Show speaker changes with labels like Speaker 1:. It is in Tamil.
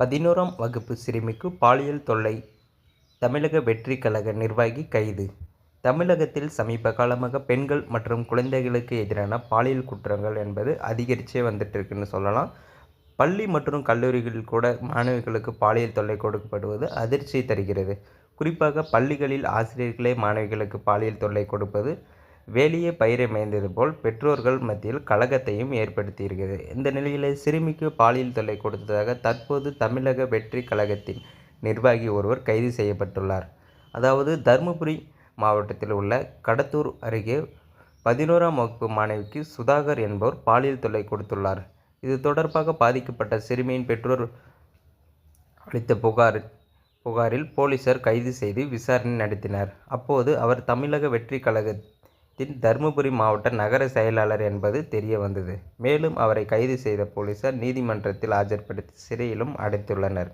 Speaker 1: பதினோராம் வகுப்பு சிறுமிக்கு பாலியல் தொல்லை. தமிழக வெற்றி கழக நிர்வாகி கைது. தமிழகத்தில் சமீப காலமாக பெண்கள் மற்றும் குழந்தைகளுக்கு எதிரான பாலியல் குற்றங்கள் என்பது அதிகரிச்சே வந்துட்டு இருக்குன்னு சொல்லலாம். பள்ளி மற்றும் கல்லூரிகளில் கூட மாணவிகளுக்கு பாலியல் தொல்லை கொடுக்கப்படுவது அதிர்ச்சியை தருகிறது. குறிப்பாக பள்ளிகளில் ஆசிரியர்களே மாணவிகளுக்கு பாலியல் தொல்லை கொடுப்பது வேலியே பயிரை மேய்ந்தது போல் பெற்றோர்கள் மத்தியில் கலகத்தையும் ஏற்படுத்தியிருக்கிறது. இந்த நிலையில் சிறுமிக்கு பாலியல் தொல்லை கொடுத்ததாக தற்போது தமிழக வெற்றி கழகத்தின் நிர்வாகி ஒருவர் கைது செய்யப்பட்டுள்ளார். அதாவது தருமபுரி மாவட்டத்தில் உள்ள கடத்தூர் அருகே பதினோராம் வகுப்பு மாணவிக்கு சுதாகர் என்பவர் பாலியல் தொல்லை கொடுத்துள்ளார். இது தொடர்பாக பாதிக்கப்பட்ட சிறுமியின் பெற்றோர் அளித்த புகார் புகாரில் போலீசார் கைது செய்து விசாரணை நடத்தினர். அப்போது அவர் தமிழக வெற்றி கழக தின் தருமபுரி மாவட்ட நகர செயலாளர் என்பது தெரிய வந்தது. மேலும் அவரை கைது செய்த போலீசார் நீதிமன்றத்தில் ஆஜர்படுத்தி சிறையிலும் அடைத்துள்ளனர்.